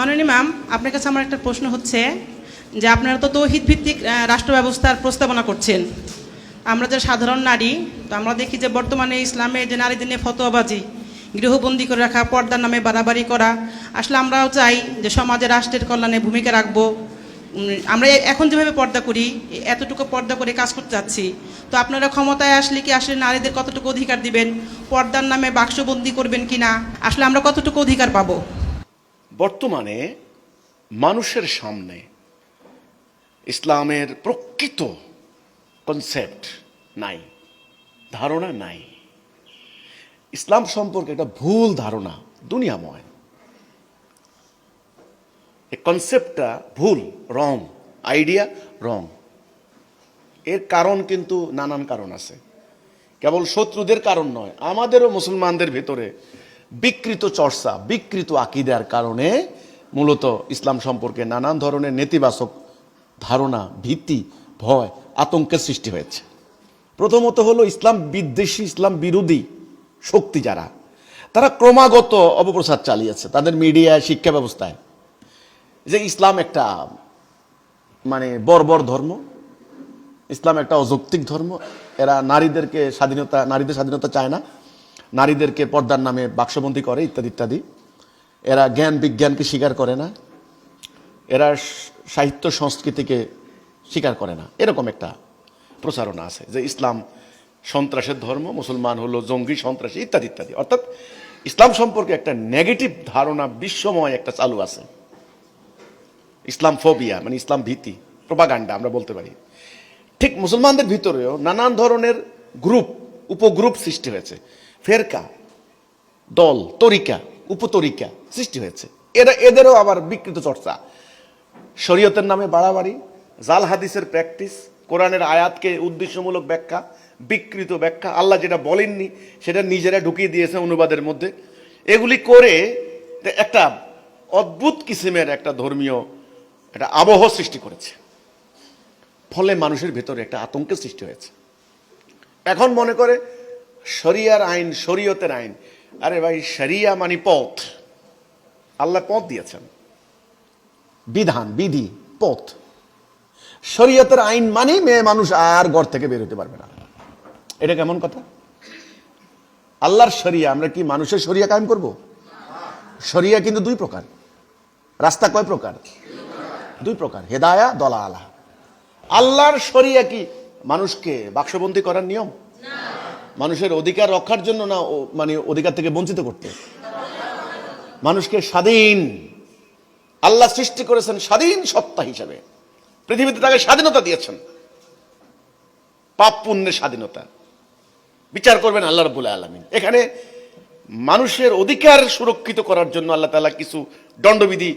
মাননীয় ম্যাম, আপনার কাছে আমার একটা প্রশ্ন হচ্ছে যে আপনারা তো তৌহিদ ভিত্তিক রাষ্ট্র ব্যবস্থার প্রস্তাবনা করছেন। আমরা যে সাধারণ নারী, তো আমরা দেখি যে বর্তমানে ইসলামে যে নারীদের নিয়ে ফতোয়াবাজি, গৃহবন্দী করে রাখা, পর্দার নামে বাড়াবাড়ি করা, আসলে আমরাও চাই যে সমাজে রাষ্ট্রের কল্যাণে ভূমিকা রাখব। আমরা এখন যেভাবে পর্দা করি এতটুকু পর্দা করে কাজ করতে যাচ্ছি, তো আপনারা ক্ষমতায় আসলে কি আসলে নারীদের কতটুকু অধিকার দিবেন? পর্দার নামে বাক্সবন্দি করবেন কিনা? আসলে আমরা কতটুকু অধিকার পাবো? বর্তমানে মানুষের সামনে ইসলামের প্রকৃত কনসেপ্ট নাই, ধারণা নাই। ইসলাম সম্পর্কে একটা ভুল ধারণা দুনিয়াময়। এই কনসেপ্টটা ভুল রং আইডিয়া রং এর কারণ কিন্তু নানান কারণ আছে। কেবল শত্রুদের কারণ নয়, আমাদেরও মুসলমানদের ভেতরে বিকৃত চর্চা, বিকৃত আকিদার কারণে মূলত ইসলাম সম্পর্কে নানান ধরনের নেতিবাচক ধারণা, ভীতি, ভয়, আতঙ্কের সৃষ্টি হয়েছে। প্রথমত হলো ইসলাম বিদ্বেষী, ইসলাম বিরোধী শক্তি যারা, তারা ক্রমাগত অপপ্রচার চালিয়েছে তাদের মিডিয়ায়, শিক্ষা ব্যবস্থায়। যে ইসলাম একটা মানে বর্বর ধর্ম, ইসলাম একটা অযৌক্তিক ধর্ম, এরা নারীদেরকে স্বাধীনতা, নারীদের স্বাধীনতা চায় না। নারীদেরকে পর্দার নামে বাক্সবন্দি করে ইত্যাদি ইত্যাদি। এরা জ্ঞান বিজ্ঞানকে স্বীকার করে না। এরা সাহিত্য সংস্কৃতিকে স্বীকার করে না। এরকম একটা প্রচারণা আছে যে ইসলাম সন্ত্রাসের ধর্ম, মুসলমান হলো জঙ্গি সন্ত্রাসী ইত্যাদি ইত্যাদি। অর্থাৎ ইসলাম সম্পর্কে একটা নেগেটিভ ধারণা বিশ্বময় একটা চালু আছে। ইসলাম ফোবিয়া মানে ইসলাম ভীতি প্রপাগান্ডা আমরা বলতে পারি। ঠিক মুসলমানদের ভিতরেও নানান ধরনের গ্রুপ উপগ্রুপ সৃষ্টি হয়েছে। ফেরকা, দল, তরিকা, উপতরিকা সৃষ্টি হয়েছে। এরা, এদেরও আবার বিকৃত চর্চা। শরীয়তের নামে বাড়াবাড়ি, জাল হাদিসের প্র্যাকটিস, কোরআনের আয়াতকে উদ্দেশ্যমূলক ব্যাখ্যা, বিকৃত ব্যাখ্যা, আল্লাহ যেটা বলেননি, সেটা নিজেরা ঢুকিয়ে দিয়েছে অনুবাদের মধ্যে। এগুলি করে একটা অদ্ভুত কিসিমের একটা ধর্মীয়, একটা আবহ সৃষ্টি করেছে। ফলে মানুষের ভেতরে একটা আতঙ্কের সৃষ্টি হয়েছে। এখন মনে করে শরিয়ার আইন, শরীয়তের আইন। আরে ভাই, শরিয়া মানে পথ। আল্লাহ পথ দিয়েছেন। বিধান, বিধি, পথ। শরীয়তের আইন মানেই মেয়ে মানুষ আর ঘর থেকে বের হতে পারবে না। এটা কেমন কথা? আল্লাহর শরিয়া, আমরা কি মানুষের শরিয়া কায়েম করব? শরিয়া কিন্তু দুই প্রকার। রাস্তা কয় প্রকার? দুই প্রকার। হেদায়া দলা আলা আল্লাহর শরিয়া কি? মানুষকে বাক্সবন্দি করার নিয়ম? মানুষের অধিকার রক্ষার জন্য না মানে অধিকার থেকে বঞ্চিত করতে। মানুষকে স্বাধীন, আল্লাহ সৃষ্টি করেছেন স্বাধীন সত্তা হিসাবে। পৃথিবীতে তাকে স্বাধীনতা দিয়েছেন। পাপ পুণ্যের স্বাধীনতা। বিচার করবেন আল্লাহ রবুল আলমিন। এখানে মানুষের অধিকার সুরক্ষিত করার জন্য আল্লাহ তালা কিছু দণ্ডবিধি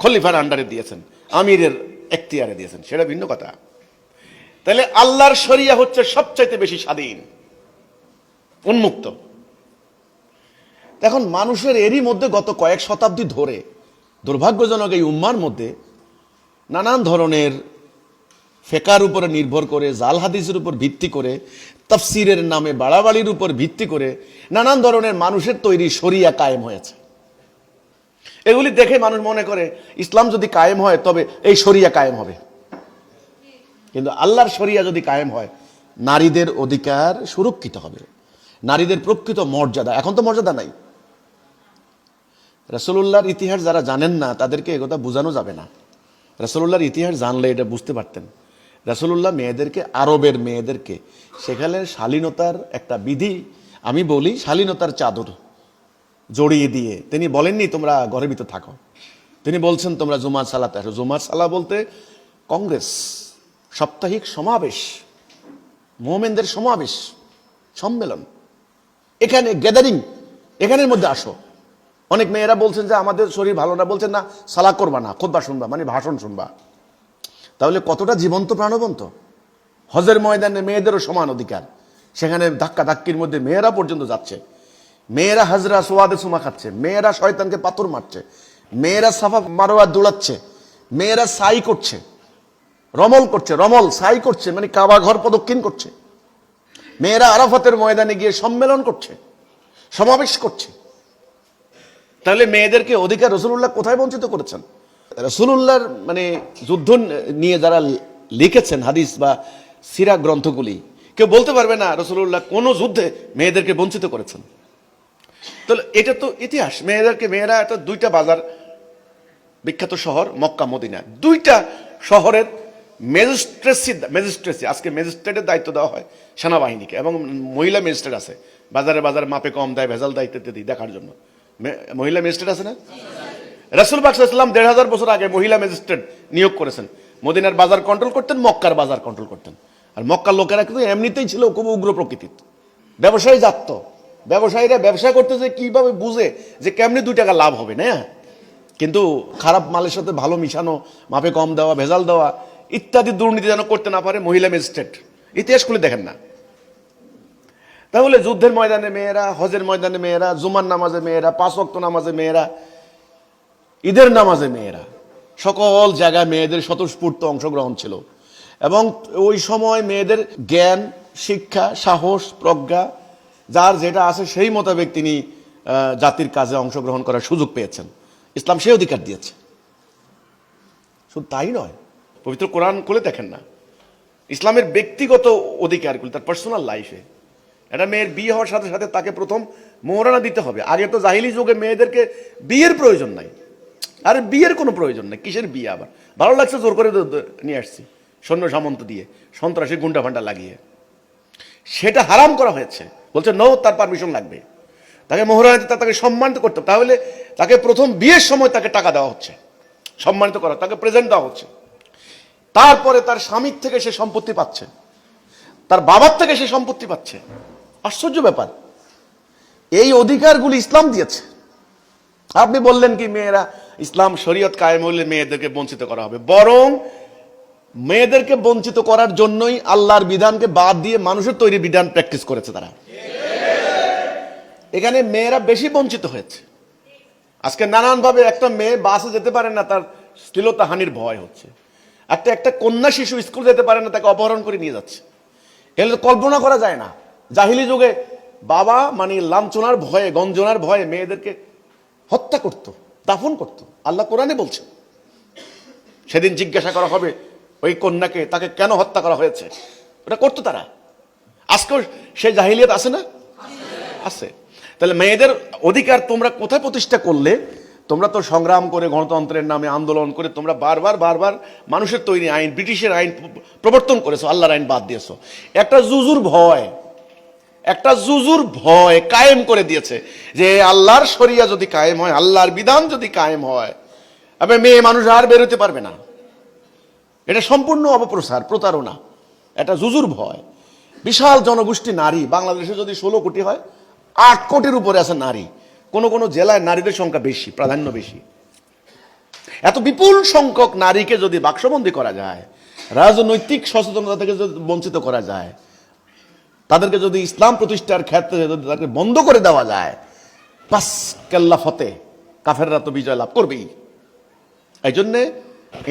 খলিফার আন্ডারে দিয়েছেন, আমিরের এখতিয়ারে দিয়েছেন। সেটা ভিন্ন কথা। তাহলে আল্লাহর শরিয়া হচ্ছে সবচাইতে বেশি স্বাধীন। উন্মুক্ত। এখন মানুষের এরই মধ্যে গত কয়েক শতাব্দী ধরে দুর্ভাগ্যজনক এই উম্মার মধ্যে নানান ধরনের ফেকার উপরে নির্ভর করে, জাল হাদিসের উপর ভিত্তি করে, তফসিরের নামে বাড়াবাড়ির উপর ভিত্তি করে নানান ধরনের মানুষের তৈরি শরিয়া কায়েম হয়েছে। এগুলি দেখে মানুষ মনে করে, ইসলাম যদি কায়েম হয়, তবে এই শরিয়া কায়েম হবে। কিন্তু আল্লাহর শরিয়া যদি কায়েম হয়, নারীদের অধিকার সুরক্ষিত হবে। নারীদের প্রকৃত মর্যাদা। এখন তো মর্যাদা নাই। রসুল্লাহর ইতিহাস যারা জানেন না, তাদেরকে একথা বোঝানো যাবে না। রসুল্লাহর ইতিহাস জানলে এটা বুঝতে পারতেন। রসুল্লাহ মেয়েদেরকে, আরবের মেয়েদেরকে, সেখানে শালীনতার একটা বিধি, আমি বলি শালীনতার চাদর জড়িয়ে দিয়ে, তিনি বলেননি তোমরা ঘরের ভিতর থাকো। তিনি বলছেন, তোমরা জুমার সালাতে আসো। জুমার সালা বলতে কংগ্রেস, সাপ্তাহিক সমাবেশ, মোমেনদের সমাবেশ, সম্মেলন। এখানে গ্যাদারিং এখানের মধ্যে আসো। অনেক মেয়েরা বলছেন যে আমাদের শরীর ভালো না, বলছেন না সালা করবা না খোদ্া শুনবা মানে ভাষণ শুনবা। তাহলে কতটা জীবন্ত, প্রাণবন্ত? হজের ময়দানে মেয়েদেরও সমান অধিকার। সেখানে ধাক্কা ধাক্কির মধ্যে মেয়েরা পর্যন্ত যাচ্ছে। মেয়েরা হাজরা সোয়াদে সুমা খাচ্ছে, মেয়েরা শয়তানকে পাথর মারছে, মেয়েরা সাফা মারোয়া দৌড়াচ্ছে, মেয়েরা সাই করছে, রমল করছে, রমল সাই করছে মানে কাবা ঘর প্রদক্ষিণ করছে। মেয়েরা আরাফাতের ময়দানে গিয়ে সম্মেলন করছে, সমাবেশ করছে। তাহলে মেয়েদেরকে অধিকার রসুল্লাহ কোথায় বঞ্চিত করেছেন? রসুল্লাহর মানে যুদ্ধ নিয়ে যারা লিখেছেন হাদিস বা সিরা গ্রন্থগুলি, কেউ বলতে পারবে না রসুল্লাহ কোনো যুদ্ধে মেয়েদেরকে বঞ্চিত করেছেন। তাহলে এটা তো ইতিহাস, মেয়েদেরকে, মেয়েরা এটা দুইটা বাজার, বিখ্যাত শহর মক্কা, মদিনা, দুইটা শহরের ম্যাজিস্ট্রেসি ম্যাজিস্ট্রেসি, আজকে ম্যাজিস্ট্রেটের দায়িত্ব দেওয়া হয় সেনাবাহিনীকে এবং মহিলা ম্যাজিস্ট্রেট আছে। বাজারে বাজারে মাপে কম দেয়, ভেজাল দায়িত্ব ইত্যাদি দেখার জন্য। মহিলা ম্যাজিস্ট্রেট আছে না? রাসুল বাকসাল্লাম দেড় হাজার বছর আগে মহিলা ম্যাজিস্ট্রেট নিয়োগ করেছেন। মদিনার বাজার কন্ট্রোল করতেন, মক্কার বাজার কন্ট্রোল করতেন। আর মক্কার লোকেরা কিন্তু এমনিতেই ছিল খুব উগ্র প্রকৃতির। ব্যবসায়ী জাত। ব্যবসায়ীরা ব্যবসা করতে যে কীভাবে বুঝে যে কেমনি দুই টাকা লাভ হবে, না? কিন্তু খারাপ মালের সাথে ভালো মিশানো, মাপে কম দেওয়া, ভেজাল দেওয়া ইত্যাদি দুর্নীতি যেন করতে না পারে মহিলা ম্যাজিস্ট্রেট। ইতিহাস খুলে দেখেন না। তাহলে যুদ্ধের ময়দানে মেয়েরা, হজের ময়দানে মেয়েরা, জুমার নামাজে মেয়েরা, পাঁচ অক্ত নামাজে মেয়েরা, ঈদের নামাজে মেয়েরা, সকল জায়গায় মেয়েদের স্বতঃস্ফূর্ত অংশগ্রহণ ছিল। এবং ওই সময় মেয়েদের জ্ঞান, শিক্ষা, সাহস, প্রজ্ঞা, যার যেটা আছে সেই মোতাবেক তিনি জাতির কাজে অংশগ্রহণ করার সুযোগ পেয়েছেন। ইসলাম সেই অধিকার দিয়েছে। শুধু তাই নয় পবিত্র কোরআন খুলে দেখেন না। ইসলামের ব্যক্তিগত অধিকারগুলি তার পার্সোনাল লাইফে একটা মেয়ের বিয়ে হওয়ার সাথে সাথে তাকে প্রথম মোহরানা দিতে হবে। আগে তো জাহিলি যুগে মেয়েদেরকে বিয়ের প্রয়োজন নাই। আরে বিয়ের কোনো প্রয়োজন নেই, কিসের বিয়ে আবার? ভালো লাগছে জোর করে নিয়ে আসছি, সৈন্য সামন্ত দিয়ে, সন্ত্রাসী গুন্ডা ফান্ডা লাগিয়ে। সেটা হারাম করা হয়েছে। বলছে নো তার পারমিশন লাগবে। তাকে মোহরানা দিতে, তাকে সম্মানিত করতে। তাহলে তাকে প্রথম বিয়ের সময় তাকে টাকা দেওয়া হচ্ছে। সম্মানিত করা, তাকে প্রেজেন্ট দেওয়া হচ্ছে। তারপরে তার স্বামীর থেকে সে সম্পত্তি পাচ্ছে। তার বাবার থেকে সে সম্পত্তি পাচ্ছে। আশ্চর্য ব্যাপার। এই অধিকারগুলি ইসলাম দিয়েছে। আপনি বললেন কি, মেয়েরা, ইসলাম শরীয়ত কায়েম হলে মেয়েদেরকে বঞ্চিত করা হবে। বরং মেয়েদেরকে বঞ্চিত করার জন্যই আল্লাহর বিধানকে বাদ দিয়ে মানুষের তৈরি বিধান প্র্যাকটিস করেছে তারা। এখানে মেয়েরা বেশি বঞ্চিত হয়েছে। আজকে নানানভাবে একটা মেয়ে বাসে যেতে পারে না, তার শ্লীলতা হানির ভয় হচ্ছে। একটা একটা কন্যা শিশু স্কুল যেতে পারে না, তাকে অপহরণ করে নিয়ে যাচ্ছে। এগুলো তো কল্পনা করা যায় না। জাহিলি যুগে বাবা মানে লাঞ্ছনার ভয়ে, গঞ্জনার ভয়ে মেয়েদেরকে হত্যা করত, দাফন করত। আল্লাহ কোরআনে বলছে সেদিন জিজ্ঞাসা করা হবে, ওই কন্যাকে তাকে কেন হত্যা করা হয়েছে? ওটা করতো তারা। আজকেও সেই জাহিলিয়াত আছে না? আছে। তাহলে মেয়েদের অধিকার তোমরা কোথায় প্রতিষ্ঠা করলে? তোমরা তো সংগ্রাম করে গণতন্ত্রের নামে আন্দোলন করে তোমরা বারবার বারবার মানুষের তৈরি আইন, ব্রিটিশের আইন প্রবর্তন করেছ, আল্লাহর আইন বাদ দিয়েছ। একটা জুজুর ভয়, একটা জুজুর ভয় কায়েম করে দিয়েছে যে আল্লাহর শরিয়া যদি কায়েম হয়, আল্লাহর বিধান যদি কায়েম হয় তবে মেয়ে মানুষ আর বেরোতে পারবে না। এটা সম্পূর্ণ অপপ্রসার প্রতারণা, এটা জুজুর ভয়। বিশাল জনগোষ্ঠী নারী, বাংলাদেশে যদি ষোলো কোটি হয়, আট কোটির উপরে আছে নারী। কোন কোন জেলায় নারীদের সংখ্যা বেশি, প্রাধান্য বেশি। এত বিপুল সংখ্যক নারীকে যদি বাক্সবন্দি করা যায়, রাজনৈতিক সচেতনতা থেকে যদি বঞ্চিত করা যায়, তাদেরকে যদি ইসলাম প্রতিষ্ঠার ক্ষেত্রে যদি তাদেরকে বন্ধ করে দেওয়া যায় পাস কেল্লা ফতে, কাফেররা তো বিজয় লাভ করবেই। এই জন্যে,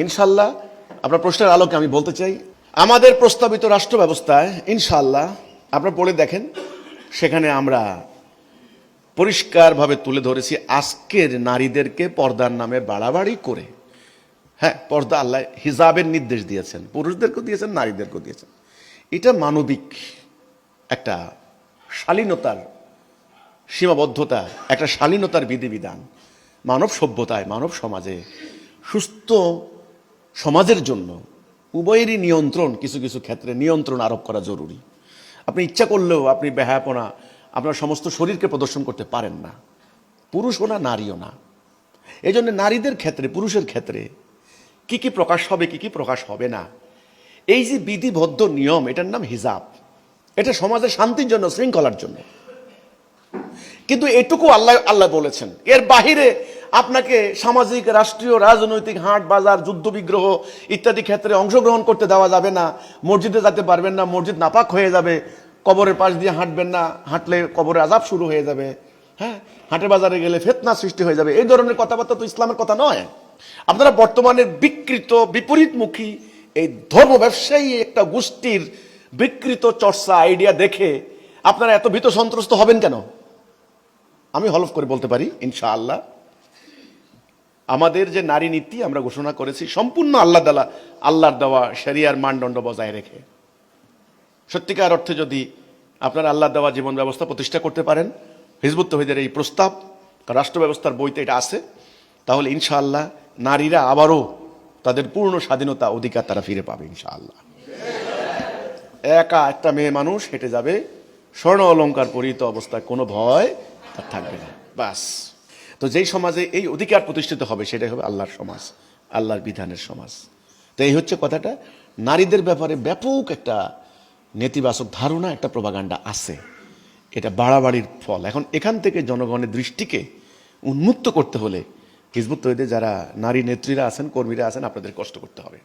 ইনশাল্লাহ, আপনার প্রশ্নের আলোকে আমি বলতে চাই, আমাদের প্রস্তাবিত রাষ্ট্র ব্যবস্থায় ইনশাল্লাহ, আপনারা পড়ে দেখেন, সেখানে আমরা পরিষ্কারভাবে তুলে ধরেছি, আজকের নারীদেরকে পর্দার নামে বাড়াবাড়ি করে। হ্যাঁ পর্দা আল্লাহ হিজাবের নির্দেশ দিয়েছেন, পুরুষদেরকেও দিয়েছেন, নারীদেরকেও দিয়েছেন। এটা মানবিক একটা শালীনতার সীমাবদ্ধতা, একটা শালীনতার বিধিবিধান। মানব সভ্যতায়, মানব সমাজে, সুস্থ সমাজের জন্য উভয়েরই নিয়ন্ত্রণ, কিছু কিছু ক্ষেত্রে নিয়ন্ত্রণ আরোপ করা জরুরি। আপনি ইচ্ছা করলেও আপনি বেহায়াপনা আপনার সমস্ত শরীরকে প্রদর্শন করতে পারেন না। পুরুষও না নারীও না। এই জন্য নারীদের ক্ষেত্রে, পুরুষের ক্ষেত্রে কি কি প্রকাশ হবে, কি কি প্রকাশ হবে না, এই যে বিধিবদ্ধ নিয়ম, এটার নাম হিজাব। এটা সমাজের শান্তির জন্য, শৃঙ্খলার জন্য। কিন্তু এটুকু আল্লাহ আল্লাহ বলেছেন। এর বাহিরে আপনাকে সামাজিক, রাষ্ট্রীয়, রাজনৈতিক, হাট, বাজার, যুদ্ধ বিগ্রহ ইত্যাদি ক্ষেত্রে অংশগ্রহণ করতে দেওয়া যাবে না। মসজিদে যেতে পারবেন না, মসজিদ নাপাক হয়ে যাবে। কবরের পাশ দিয়ে হাঁটবেন না, হাঁটলে কবরে আজাব শুরু হয়ে যাবে। হ্যাঁ? হাটে বাজারে গেলে ফেতনা সৃষ্টি হয়ে যাবে। এই ধরনের কথাবার্তা তো ইসলামের কথা নয়। আপনারা বর্তমানে বিকৃত, বিপরীতমুখী এই ধর্ম ব্যবসায়ী একটা গোষ্ঠীর বিকৃত চর্চা আইডিয়া দেখে আপনারা এত ভীত সন্ত্রস্ত হবেন কেন? আমি হলফ করে বলতে পারি, ইনশাআল্লাহ। আমাদের যে নারী নীতি আমরা ঘোষণা করেছি, সম্পূর্ণ আল্লাহ দালা, আল্লাহর দেওয়া, শরিয়ার মানদণ্ড বজায় রেখে। সত্যিকার অর্থে যদি আপনার আল্লাহ দেওয়া জীবন ব্যবস্থা প্রতিষ্ঠা করতে পারেন, হিজবুত তহিদের এই প্রস্তাব, রাষ্ট্র ব্যবস্থার বইতে এটা আছে, তাহলে ইনশাআল্লাহ নারীরা আবারও তাদের পূর্ণ স্বাধীনতা অধিকার তারা ফিরে পাবে ইনশাআল্লাহ। একা একটা মেয়ে মানুষ হেঁটে যাবে, স্বর্ণ অলঙ্কার পরিহিত অবস্থায় কোনো ভয় তার থাকবে না। বাস। তো যেই সমাজে এই অধিকার প্রতিষ্ঠিত হবে, সেটাই হবে আল্লাহর সমাজ, আল্লাহর বিধানের সমাজ। তো এই হচ্ছে কথাটা। নারীদের ব্যাপারে ব্যাপক একটা নেতিবাচক ধারণা, একটা প্রভাগান্ডা আছে। এটা বাড়াবাড়ির ফল। এখন এখান থেকে জনগণের দৃষ্টিকে উন্মুক্ত করতে হলে হিজবুত তৈরিতে যারা নারী নেত্রীরা আছেন, কর্মীরা আছেন, আপনাদের কষ্ট করতে হবে।